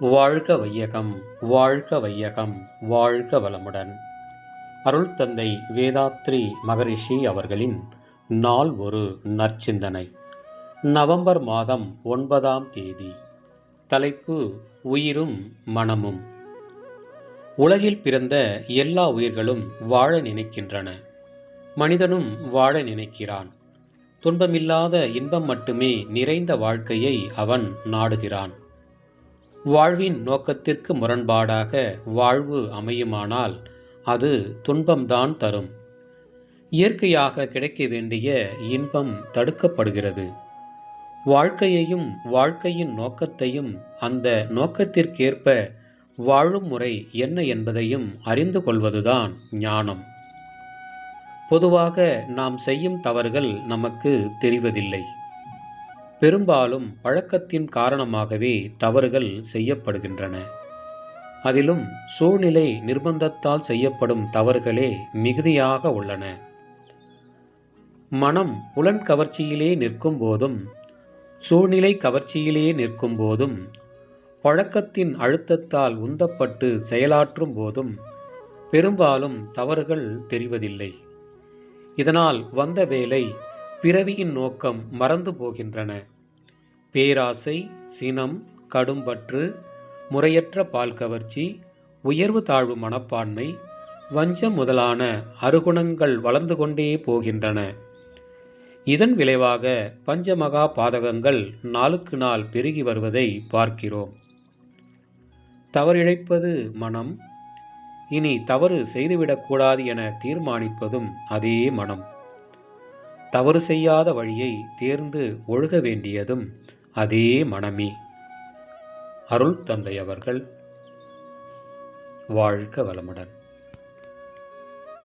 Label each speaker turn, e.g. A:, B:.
A: வாழ்க வையகம் வாழ்க வையகம் வாழ்க வளமுடன். அருள் தந்தை வேதாத்ரி மகரிஷி அவர்களின் நாள் ஒரு நற்சிந்தனை. நவம்பர் மாதம் ஒன்பதாம் தேதி. தலைப்பு உயிரும் மனமும். உலகில் பிறந்த எல்லா உயிர்களும் வாழ நினைக்கின்றன. மனிதனும் வாழ நினைக்கிறான். துன்பமில்லாத இன்பம் மட்டுமே நிறைந்த வாழ்க்கையை அவன் நாடுகிறான். வாழ்வின் நோக்கத்திற்கு முரண்பாடாக வாழ்வு அமையுமானால் அது துன்பம்தான் தரும். இயற்கையாக கிடைக்க வேண்டிய இன்பம் தடுக்கப்படுகிறது. வாழ்க்கையையும் வாழ்க்கையின் நோக்கத்தையும் அந்த நோக்கத்திற்கேற்ப வாழும் முறை என்ன என்பதையும் அறிந்து கொள்வதுதான் ஞானம். பொதுவாக நாம் செய்யும் தவறுகள் நமக்கு தெரிவதில்லை. பெரும்பாலும் பழக்கத்தின் காரணமாகவே தவறுகள் செய்யப்படுகின்றன. அதிலும் சூழ்நிலை நிர்பந்தத்தால் செய்யப்படும் தவறுகளே மிகுதியாக உள்ளன. மனம் புலன் கவர்ச்சியிலே நிற்கும் போதும் சூழ்நிலை கவர்ச்சியிலே நிற்கும் போதும் பழக்கத்தின் அழுத்தத்தால் உந்தப்பட்டு செயலாற்றும் போதும் பெரும்பாலும் தவறுகள் தெரிவதில்லை. இதனால் வந்த வேலை பிறவியின் நோக்கம் மறந்து போகின்றன. பேராசை சினம் கடும்பற்று முறையற்ற பால் கவர்ச்சி உயர்வு தாழ்வு மனப்பான்மை வஞ்சம் முதலான அருகுணங்கள் வளர்ந்து கொண்டே போகின்றன. இதன் விளைவாக பஞ்சமகா பாதகங்கள் நாளுக்கு நாள் பெருகி வருவதை பார்க்கிறோம். தவறிழைப்பது மனம். இனி தவறு செய்துவிடக்கூடாது என தீர்மானிப்பதும் அதே மனம். தவறு செய்யாத வழியை தேர்ந்து ஒழுக வேண்டியதும் அதே மனமே. அருள் தந்தை அவர்கள் வாழ்க வளமுடன்.